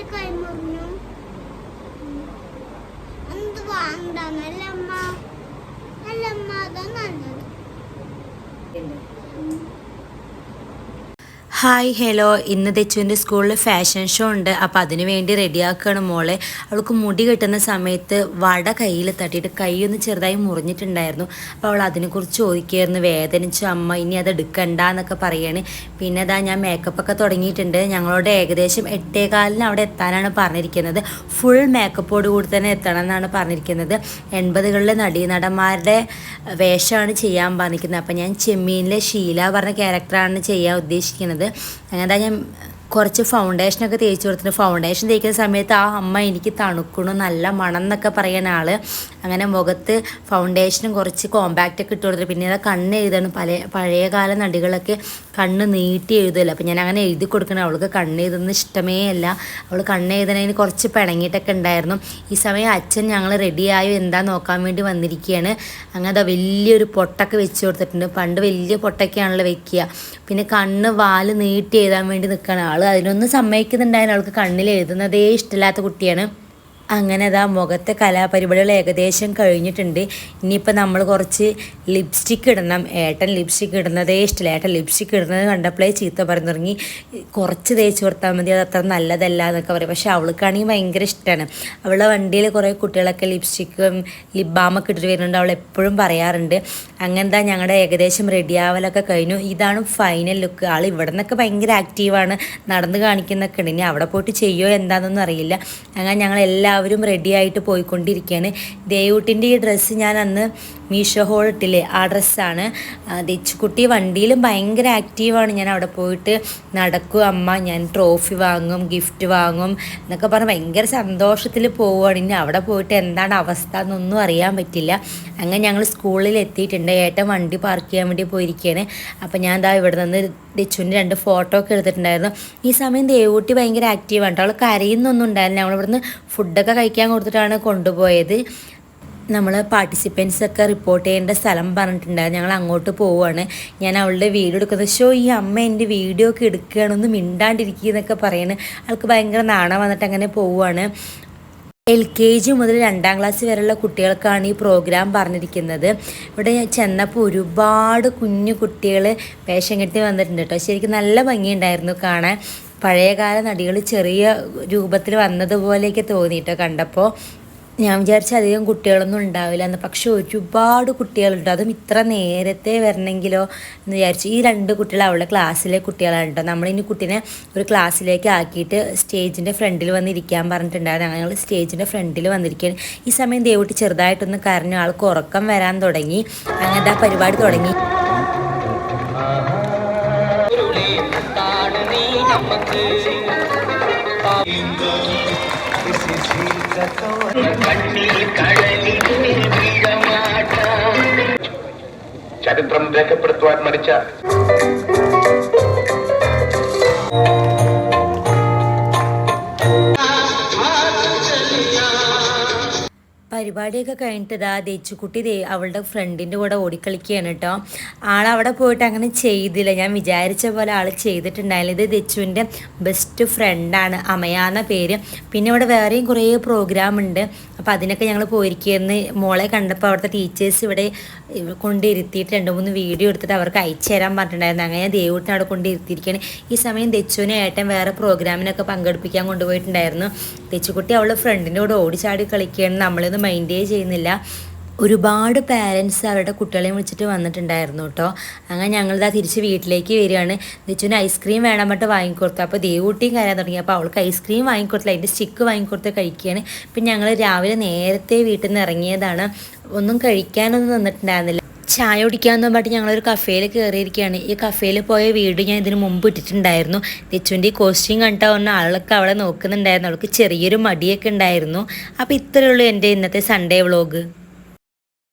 എന്റെ കൈ മുറിഞ്ഞു എന്ത് നല്ല അമ്മ അതാ നല്ലത്. ഹായ് ഹലോ ഇന്ന് തെച്ചുവിന്റെ സ്കൂളിൽ ഫാഷൻ ഷോ ഉണ്ട്. അപ്പോൾ അതിന് വേണ്ടി റെഡിയാക്കുകയാണ് മോളെ. അവൾക്ക് മുടി കെട്ടുന്ന സമയത്ത് വട കയ്യിൽ തട്ടിയിട്ട് കൈയൊന്ന് ചെറുതായി മുറിഞ്ഞിട്ടുണ്ടായിരുന്നു. അപ്പോൾ അവൾ അതിനെക്കുറിച്ച് ചോദിക്കുകയായിരുന്നു. വേദനിച്ച അമ്മ ഇനി അത് എടുക്കണ്ട എന്നൊക്കെ പറയാണ്. പിന്നെ അതാ ഞാൻ മേക്കപ്പ് ഒക്കെ തുടങ്ങിയിട്ടുണ്ട്. ഞങ്ങളോട് ഏകദേശം എട്ടേകാലിന് അവിടെ എത്താനാണ് പറഞ്ഞിരിക്കുന്നത്. ഫുൾ മേക്കപ്പോട് കൂടി തന്നെ എത്തണം എന്നാണ് പറഞ്ഞിരിക്കുന്നത്. എൺപതുകളിലെ നടീനടന്മാരുടെ വേഷമാണ് ചെയ്യാൻ പറഞ്ഞിരിക്കുന്നത്. അപ്പോൾ ഞാൻ ചെമ്മീനിലെ ഷീല പറഞ്ഞ ക്യാരക്ടറാണ് ചെയ്യാൻ ഉദ്ദേശിക്കുന്നത്. അങ്ങനെ ഞാൻ കുറച്ച് ഫൗണ്ടേഷനൊക്കെ തേച്ച് കൊടുത്തിട്ട് ഫൗണ്ടേഷൻ തേക്കുന്ന സമയത്ത് ആ അമ്മ എനിക്ക് തണുക്കണു നല്ല മണം എന്നൊക്കെ പറയുന്ന ആൾ. അങ്ങനെ മുഖത്ത് ഫൗണ്ടേഷനും കുറച്ച് കോമ്പാക്റ്റ് ഒക്കെ ഇട്ട് കൊടുത്തിട്ട് പിന്നെ അത് കണ്ണ് എഴുതണം. പല പഴയകാല നടികളൊക്കെ കണ്ണ് നീട്ടി എഴുതുമല്ലോ അപ്പം ഞാൻ അങ്ങനെ എഴുതി കൊടുക്കണം. അവൾക്ക് കണ്ണ് എഴുതുന്ന ഇഷ്ടമേ അല്ല. അവൾ കണ്ണ് എഴുതണതിന് കുറച്ച് പിണങ്ങിയിട്ടൊക്കെ ഉണ്ടായിരുന്നു. ഈ സമയം അച്ഛൻ ഞങ്ങൾ റെഡിയായോ എന്താ നോക്കാൻ വേണ്ടി വന്നിരിക്കുകയാണ് അങ്ങനെ വലിയൊരു പൊട്ടൊക്കെ വെച്ച് കൊടുത്തിട്ടുണ്ട്. പണ്ട് വലിയ പൊട്ടൊക്കെയാണല്ലോ വെക്കുക. പിന്നെ കണ്ണ് വാൽ നീട്ടി എഴുതാൻ വേണ്ടി നിൽക്കണം ആൾ അതിനൊന്നും സമ്മതിക്കുന്നുണ്ടായിരുന്നു അവൾക്ക് കണ്ണിൽ എഴുതുന്നതേ ഇഷ്ടമില്ലാത്ത കുട്ടിയാണ്. അങ്ങനെ അതാ മുഖത്തെ കലാപരിപാടികൾ ഏകദേശം കഴിഞ്ഞിട്ടുണ്ട്. ഇനിയിപ്പോൾ നമ്മൾ കുറച്ച് ലിപ്സ്റ്റിക്ക് ഇടണം. ഏട്ടൻ ലിപ്സ്റ്റിക്ക് ഇടുന്നതേ ഇഷ്ടമില്ല ഏട്ടൻ ലിപ്സ്റ്റിക്ക് ഇടുന്നത് കണ്ടപ്പോഴേ ചീത്ത പറഞ്ഞു തുടങ്ങി കുറച്ച് തേച്ച് കൊടുത്താൽ മതി അത് അത്ര നല്ലതല്ല എന്നൊക്കെ പറയും. പക്ഷേ അവൾക്കാണെങ്കിൽ ഭയങ്കര ഇഷ്ടമാണ് അവളുടെ വണ്ടിയിൽ കുറേ കുട്ടികളൊക്കെ ലിപ്സ്റ്റിക്കും ലിപ് ബാമൊക്കെ ഇട്ടിട്ട് വരുന്നുണ്ട്. അവൾ എപ്പോഴും പറയാറുണ്ട്. അങ്ങനത്തെ ഞങ്ങളുടെ ഏകദേശം റെഡിയാവലൊക്കെ കഴിഞ്ഞു. ഇതാണ് ഫൈനൽ ലുക്ക് ആൾ ഇവിടെ നിന്നൊക്കെ ഭയങ്കര ആക്റ്റീവാണ് നടന്ന് കാണിക്കുന്നൊക്കെ ഉണ്ട്. ഇനി അവിടെ പോയിട്ട് ചെയ്യോ എന്താണെന്നൊന്നും അറിയില്ല. അങ്ങനെ ഞങ്ങൾ എല്ലാവരും റെഡി ആയിട്ട് പോയിക്കൊണ്ടിരിക്കുകയാണ് ദേവൂട്ടിന്റെ ഈ ഡ്രസ്സ് ഞാൻ അന്ന് മീഷോ ഹോൾട്ടിലെ ആ ഡ്രസ്സാണ് ദച്ചുക്കുട്ടി വണ്ടിയിലും ഭയങ്കര ആക്റ്റീവാണ് ഞാൻ അവിടെ പോയിട്ട് നടക്കും. അമ്മ ഞാൻ ട്രോഫി വാങ്ങും ഗിഫ്റ്റ് വാങ്ങും എന്നൊക്കെ പറഞ്ഞ് ഭയങ്കര സന്തോഷത്തിൽ പോവുകയാണ്. ഇനി അവിടെ പോയിട്ട് എന്താണ് അവസ്ഥ എന്നൊന്നും അറിയാൻ പറ്റില്ല. അങ്ങനെ ഞങ്ങൾ സ്കൂളിൽ എത്തിയിട്ടുണ്ട്. ഏട്ടൻ വണ്ടി പാർക്ക് ചെയ്യാൻ വേണ്ടി പോയിരിക്കുകയാണ് അപ്പം ഞാൻ ദാ ഇവിടെ നിന്ന് ദച്ചുവിന്റെ രണ്ട് ഫോട്ടോ ഒക്കെ എടുത്തിട്ടുണ്ടായിരുന്നു. ഈ സമയം ദേവൂട്ടി ഭയങ്കര ആക്റ്റീവാണ് അവൾ കരയുന്നൊന്നും ഉണ്ടായിരുന്നില്ല. നമ്മളിവിടുന്ന് ഫുഡൊക്കെ കഴിക്കാൻ കൊടുത്തിട്ടാണ് കൊണ്ടുപോയത്. നമ്മൾ പാർട്ടിസിപ്പൻസ് ഒക്കെ റിപ്പോർട്ട് ചെയ്യേണ്ട സ്ഥലം പറഞ്ഞിട്ടുണ്ടായിരുന്നു ഞങ്ങൾ അങ്ങോട്ട് പോവുകയാണ്. ഞാൻ അവളുടെ വീഡിയോ എടുക്കുന്നത്. ഷോ ഈ അമ്മ എന്റെ വീഡിയോ ഒക്കെ എടുക്കുകയാണെന്ന് മിണ്ടാണ്ടിരിക്കുക എന്നൊക്കെ പറയുന്നത് ആൾക്ക് ഭയങ്കര നാണം വന്നിട്ട് അങ്ങനെ പോവുകയാണ്. എൽ കെ ജി മുതൽ രണ്ടാം ക്ലാസ് വരെയുള്ള കുട്ടികൾക്കാണ് ഈ പ്രോഗ്രാം പറഞ്ഞിരിക്കുന്നത്. ഇവിടെ ചെന്നപ്പോൾ ഒരുപാട് കുഞ്ഞു കുട്ടികൾ വേഷം കെട്ടി വന്നിട്ടുണ്ട് കേട്ടോ ശരിക്കും നല്ല ഭംഗിയുണ്ടായിരുന്നു കാണാൻ. പഴയകാല നടികൾ ചെറിയ രൂപത്തിൽ വന്നതുപോലെയൊക്കെ തോന്നിയിട്ടോ കണ്ടപ്പോൾ. ഞാൻ വിചാരിച്ച അധികം കുട്ടികളൊന്നും ഉണ്ടാവില്ല എന്ന്. പക്ഷെ ഒരുപാട് കുട്ടികളുണ്ട്. അതും ഇത്ര നേരത്തെ വരണമെങ്കിലോ എന്ന് വിചാരിച്ചു ഈ രണ്ട് കുട്ടികൾ അവളുടെ ക്ലാസ്സിലെ കുട്ടികളാണ് കേട്ടോ. നമ്മളിനി കുട്ടീനെ ഒരു ക്ലാസ്സിലേക്ക് ആക്കിയിട്ട് സ്റ്റേജിന്റെ ഫ്രണ്ടിൽ വന്നിരിക്കാൻ പറഞ്ഞിട്ടുണ്ടായിരുന്നു. ഞങ്ങൾ സ്റ്റേജിന്റെ ഫ്രണ്ടിൽ വന്നിരിക്കുകയാണ്. ഈ സമയം ദേവുട്ടി ചെറുതായിട്ടൊന്ന് കരഞ്ഞു. ആൾക്ക് ഉറക്കം വരാൻ തുടങ്ങി. അങ്ങനത്തെ ആ പരിപാടി തുടങ്ങി. ചരിത്രം രേഖപ്പെടുത്തുവാൻ മരിച്ച പരിപാടിയൊക്കെ കഴിഞ്ഞിട്ട് ഇതാ ദേച്ചുക്കുട്ടി ദേ അവളുടെ ഫ്രണ്ടിന്റെ കൂടെ ഓടിക്കളിക്കുകയാണ് കേട്ടോ. ആളവിടെ പോയിട്ട് അങ്ങനെ ചെയ്തില്ല. ഞാൻ വിചാരിച്ച പോലെ ആൾ ചെയ്തിട്ടുണ്ടായില്ല. ഇത് ദച്ചുവിന്റെ ബെസ്റ്റ് ഫ്രണ്ടാണ് അമയാന്ന പേര്. പിന്നെ ഇവിടെ വേറെയും കുറേ പ്രോഗ്രാം ഉണ്ട്. അപ്പോൾ അതിനൊക്കെ ഞങ്ങൾ പോയിരിക്കുകയെന്ന് മോളെ കണ്ടപ്പോൾ അവിടുത്തെ ടീച്ചേഴ്സ് ഇവിടെ കൊണ്ടിരുത്തിയിട്ട് രണ്ട് മൂന്ന് വീഡിയോ എടുത്തിട്ട് അവർക്ക് അയച്ചു തരാൻ പറഞ്ഞിട്ടുണ്ടായിരുന്നു. അങ്ങനെ ദേവൂട്ടിനെ അവിടെ കൊണ്ടിരുത്തിയിരിക്കുകയാണ് ഈ സമയം ദച്ചുവിനെ ഏട്ടൻ വേറെ പ്രോഗ്രാമിനൊക്കെ പങ്കെടുപ്പിക്കാൻ കൊണ്ടുപോയിട്ടുണ്ടായിരുന്നു. ദച്ചുകുട്ടി അവളുടെ ഫ്രണ്ടിന്റെ കൂടെ ഓടിച്ചാടി കളിക്കുകയാണ്. നമ്മളിന്ന് മൈൻഡേ ചെയ്യുന്നില്ല. ഒരുപാട് പാരൻസ് അവരുടെ കുട്ടികളെ വിളിച്ചിട്ട് വന്നിട്ടുണ്ടായിരുന്നു കേട്ടോ അങ്ങനെ ഞങ്ങളിതാ തിരിച്ച് വീട്ടിലേക്ക് വരികയാണ്. നിച്ചുവിന് ഐസ്ക്രീം വേണം പറഞ്ഞിട്ട് വാങ്ങിക്കൊടുത്തു. അപ്പോൾ ദേവൂട്ടിയും കയറാൻ തുടങ്ങി. അപ്പോൾ അവൾക്ക് ഐസ്ക്രീം വാങ്ങിക്കൊടുത്തില്ല. അതിന്റെ സ്റ്റിക്ക് വാങ്ങിക്കൊടുത്ത് കഴിക്കുകയാണ്. പിന്നെ ഞങ്ങൾ രാവിലെ നേരത്തെ വീട്ടിൽ നിന്ന് ഇറങ്ങിയതാണ്. ഒന്നും കഴിക്കാനൊന്നും നിന്നിട്ടുണ്ടായിരുന്നില്ല. ചായ കുടിക്കാമെന്ന് പറഞ്ഞിട്ട് ഞങ്ങളൊരു കഫേയിൽ കയറിയിരിക്കുകയാണ് ഈ കഫേയിൽ പോയ വീട് ഞാൻ ഇതിന് മുമ്പ് ഇട്ടിട്ടുണ്ടായിരുന്നു. തെച്ചുവിന്റെ ഈ കോസ്റ്റ്യൂം കണ്ടാൽ പറഞ്ഞ ആളൊക്കെ അവളെ നോക്കുന്നുണ്ടായിരുന്നു. അവൾക്ക് ചെറിയൊരു മടിയൊക്കെ ഉണ്ടായിരുന്നു. അപ്പോൾ ഇത്രയേ ഉള്ളൂ എന്റെ ഇന്നത്തെ സൺഡേ വ്ളോഗ്